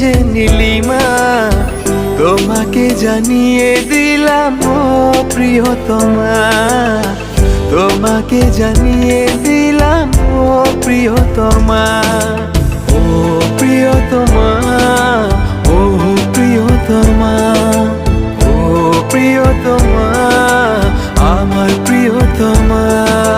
যে নীলিমা, তোমাকে জানিয়ে দিলাম, ও প্রিয়তমা। তোমাকে জানিয়ে দিলাম, ও প্রিয়তমা। ও প্রিয়তমা ও প্রিয়তমা। ও প্রিয়তমা, আমার প্রিয়তমা।